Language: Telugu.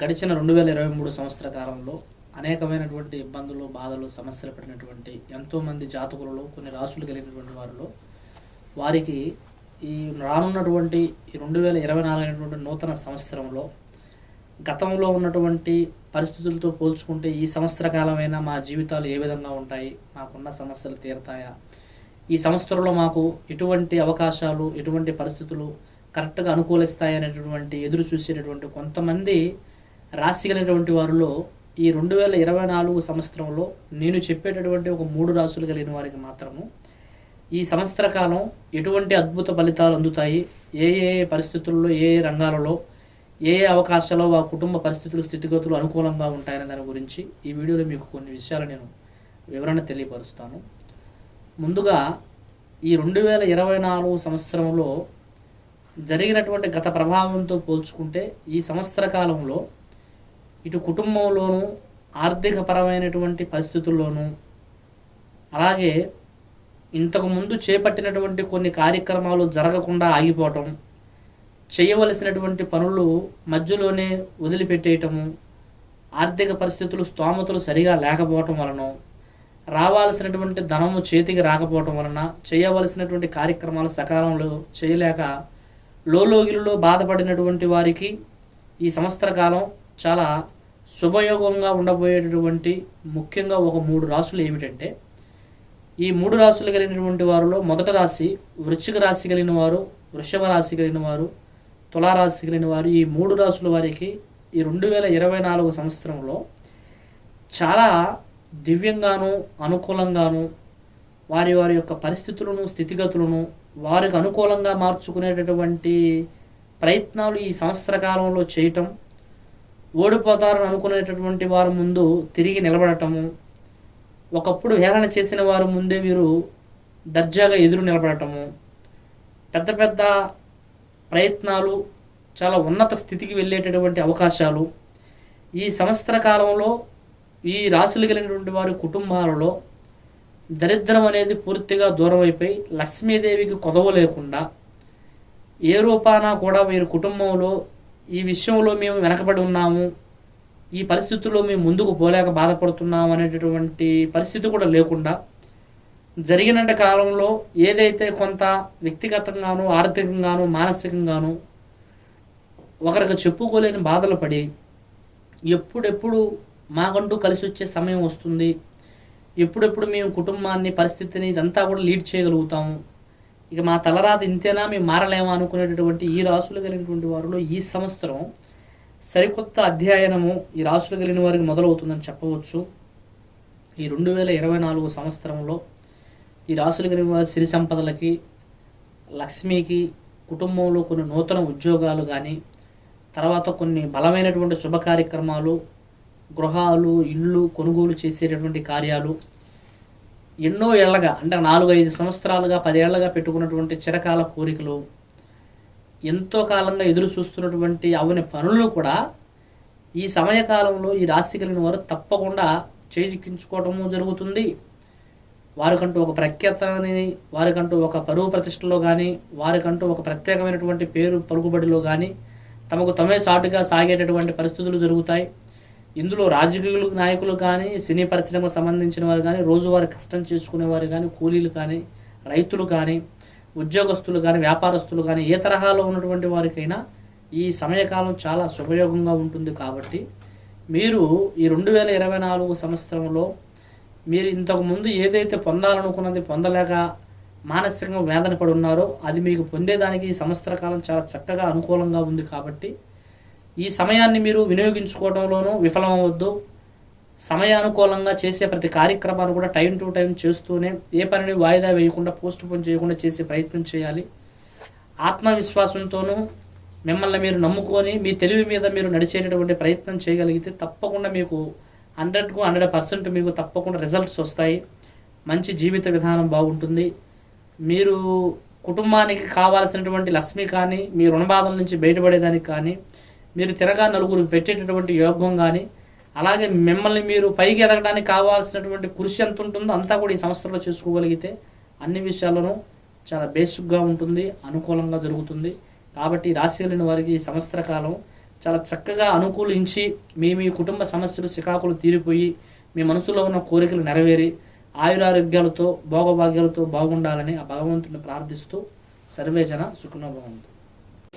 గడిచిన రెండు వేల ఇరవై మూడు సంవత్సర కాలంలో అనేకమైనటువంటి ఇబ్బందులు బాధలు సమస్యలు పడినటువంటి ఎంతోమంది జాతకులలో కొన్ని రాసులు కలిగినటువంటి వారిలో వారికి ఈ రానున్నటువంటి ఈ రెండు వేల ఇరవై నాలుగు అనేటువంటి నూతన సంవత్సరంలో గతంలో ఉన్నటువంటి పరిస్థితులతో పోల్చుకుంటే ఈ సంవత్సర కాలమైనా మా జీవితాలు ఏ విధంగా ఉంటాయి మాకున్న సమస్యలు తీరతాయా? ఈ సంవత్సరంలో మాకు ఎటువంటి అవకాశాలు ఎటువంటి పరిస్థితులు కరెక్ట్గా అనుకూలిస్తాయి అనేటటువంటి ఎదురు చూసేటటువంటి కొంతమంది రాశి కలిగినటువంటి వారిలో ఈ రెండు వేల ఇరవై నాలుగు సంవత్సరంలో నేను చెప్పేటటువంటి ఒక మూడు రాసులు కలిగిన వారికి మాత్రము ఈ సంవత్సర కాలం ఎటువంటి అద్భుత ఫలితాలు అందుతాయి? ఏ ఏ పరిస్థితుల్లో ఏ ఏ రంగాలలో ఏ ఏ అవకాశాల్లో ఆ కుటుంబ పరిస్థితులు స్థితిగతులు అనుకూలంగా ఉంటాయనే దాని గురించి ఈ వీడియోలో మీకు కొన్ని విషయాలు నేను వివరణ తెలియపరుస్తాను. ముందుగా ఈ రెండు వేల ఇరవై నాలుగు సంవత్సరంలో జరిగినటువంటి గత ప్రభావంతో పోల్చుకుంటే ఈ సంవత్సర కాలంలో ఇటు కుటుంబంలోనూ ఆర్థికపరమైనటువంటి పరిస్థితుల్లోనూ అలాగే ఇంతకుముందు చేపట్టినటువంటి కొన్ని కార్యక్రమాలు జరగకుండా ఆగిపోవటం చేయవలసినటువంటి పనులు మధ్యలోనే వదిలిపెట్టేయటము ఆర్థిక పరిస్థితులు స్తోమతలు సరిగా లేకపోవటం వలన రావాల్సినటువంటి ధనము చేతికి రాకపోవటం వలన చేయవలసినటువంటి కార్యక్రమాలు సకాలంలో చేయలేక లోలోగిరిలో బాధపడినటువంటి వారికి ఈ సంవత్సర కాలం చాలా శుభయోగంగా ఉండబోయేటటువంటి ముఖ్యంగా ఒక మూడు రాసులు ఏమిటంటే ఈ మూడు రాసులు కలిగినటువంటి వారిలో మొదట రాశి వృశ్చిక రాశి కలిగిన వారు వృషభ రాశి కలిగిన వారు తులారాశి కలిగిన వారు ఈ మూడు రాసుల వారికి ఈ రెండు వేల ఇరవై నాలుగు సంవత్సరంలో చాలా దివ్యంగాను అనుకూలంగాను వారి వారి యొక్క పరిస్థితులను స్థితిగతులను వారికి అనుకూలంగా మార్చుకునేటటువంటి ప్రయత్నాలు ఈ సంవత్సర కాలంలో చేయటం ఓడిపోతారని అనుకునేటటువంటి వారి ముందు తిరిగి నిలబడటము. ఒకప్పుడు హేళన చేసిన వారి ముందే వీరు దర్జాగా ఎదురు నిలబడటము. పెద్ద పెద్ద ప్రయత్నాలు చాలా ఉన్నత స్థితికి వెళ్ళేటటువంటి అవకాశాలు. ఈ సంవత్సర కాలంలో ఈ రాశులు కలిగినటువంటి వారి కుటుంబాలలో దరిద్రం అనేది పూర్తిగా దూరం అయిపోయి లక్ష్మీదేవికి కొదవ లేకుండా ఏ రూపాన కూడా వీరి కుటుంబంలో ఈ విషయంలో మేము వెనకబడి ఉన్నాము. ఈ పరిస్థితుల్లో మేము ముందుకు పోలేక బాధపడుతున్నాము అనేటటువంటి పరిస్థితి కూడా లేకుండా జరిగిన కాలంలో ఏదైతే కొంత వ్యక్తిగతంగాను ఆర్థికంగాను మానసికంగాను ఒకరికి చెప్పుకోలేని బాధలు పడి ఎప్పుడెప్పుడు మాకంటూ కలిసి వచ్చే సమయం వస్తుంది. ఎప్పుడెప్పుడు మేము కుటుంబాన్ని పరిస్థితిని ఇదంతా కూడా లీడ్ చేయగలుగుతాము. ఇక మా తలరాత ఇంతేనా? మేము మారలేమా? అనుకునేటటువంటి ఈ రాసులు కలిగినటువంటి వారిలో ఈ సంవత్సరం సరికొత్త అధ్యయనము ఈ రాసులు కలిగిన వారికి మొదలవుతుందని చెప్పవచ్చు. ఈ రెండు వేల ఇరవై నాలుగు సంవత్సరంలో ఈ రాసులు కలిగిన వారి సిరి సంపదలకి లక్ష్మికి కుటుంబంలో కొన్ని నూతన ఉద్యోగాలు కానీ తర్వాత కొన్ని బలమైనటువంటి శుభ కార్యక్రమాలు గృహాలు ఇళ్ళు కొనుగోలు చేసేటటువంటి కార్యాలు ఎన్నో ఏళ్ళగా అంటే నాలుగు ఐదు సంవత్సరాలుగా పదేళ్ళగా పెట్టుకున్నటువంటి చిరకాల కోరికలు ఎంతో కాలంగా ఎదురు చూస్తున్నటువంటి అవని పనులు కూడా ఈ సమయకాలంలో ఈ రాశి కలిగిన వారు తప్పకుండా చేజిక్కించుకోవటము జరుగుతుంది. వారికంటూ ఒక ప్రఖ్యాతని వారికంటూ ఒక పరువు ప్రతిష్టలో కానీ వారికంటూ ఒక ప్రత్యేకమైనటువంటి పేరు పరుగుబడిలో కానీ తమకు తమే సాటుగా సాగేటటువంటి పరిస్థితులు జరుగుతాయి. ఇందులో రాజకీయులు నాయకులు కానీ సినీ పరిశ్రమకు సంబంధించిన వారు కానీ రోజువారీ కష్టం చేసుకునేవారు కానీ కూలీలు కానీ రైతులు కానీ ఉద్యోగస్తులు కానీ వ్యాపారస్తులు కానీ ఏ తరహాలో ఉన్నటువంటి వారికైనా ఈ సమయకాలం చాలా శుభయోగంగా ఉంటుంది కాబట్టి మీరు ఈ రెండు వేల ఇరవై నాలుగు సంవత్సరంలో మీరు ఇంతకుముందు ఏదైతే పొందాలనుకున్నది పొందలేక మానసికంగా వేదన పడి ఉన్నారో అది మీకు పొందేదానికి ఈ సంవత్సర కాలం చాలా చక్కగా అనుకూలంగా ఉంది కాబట్టి ఈ సమయాన్ని మీరు వినియోగించుకోవడంలోనూ విఫలమవద్దు సమయానుకూలంగా చేసే ప్రతి కార్యక్రమాన్ని కూడా టైం టు టైం చేస్తూనే ఏ పనిని వాయిదా వేయకుండా పోస్ట్ పోన్ చేయకుండా చేసే ప్రయత్నం చేయాలి. ఆత్మవిశ్వాసంతోనూ మిమ్మల్ని మీరు నమ్ముకొని మీ తెలివి మీద మీరు నడిచేటటువంటి ప్రయత్నం చేయగలిగితే తప్పకుండా మీకు హండ్రెడ్కు హండ్రెడ్ పర్సెంట్ మీకు తప్పకుండా రిజల్ట్స్ వస్తాయి. మంచి జీవిత విధానం బాగుంటుంది. మీరు కుటుంబానికి కావాల్సినటువంటి లక్ష్మి కానీ మీ రుణబాధల నుంచి బయటపడేదానికి కానీ మీరు తిరగా నలుగురు పెట్టేటటువంటి యోగం కానీ అలాగే మిమ్మల్ని మీరు పైకి ఎదగడానికి కావాల్సినటువంటి కృషి ఎంత ఉంటుందో అంతా కూడా ఈ సంస్థలో చేసుకోగలిగితే అన్ని విషయాల్లోనూ చాలా బేసిక్గా ఉంటుంది అనుకూలంగా జరుగుతుంది. కాబట్టి రాశి వెళ్ళిన వారికి ఈ సంవత్సర కాలం చాలా చక్కగా అనుకూలించి మీ మీ కుటుంబ సమస్యలు చికాకులు తీరిపోయి మీ మనసులో ఉన్న కోరికలు నెరవేరి ఆయురారోగ్యాలతో భోగభాగ్యాలతో బాగుండాలని ఆ భగవంతుని ప్రార్థిస్తూ సర్వేజన సుఖనోభవంతు.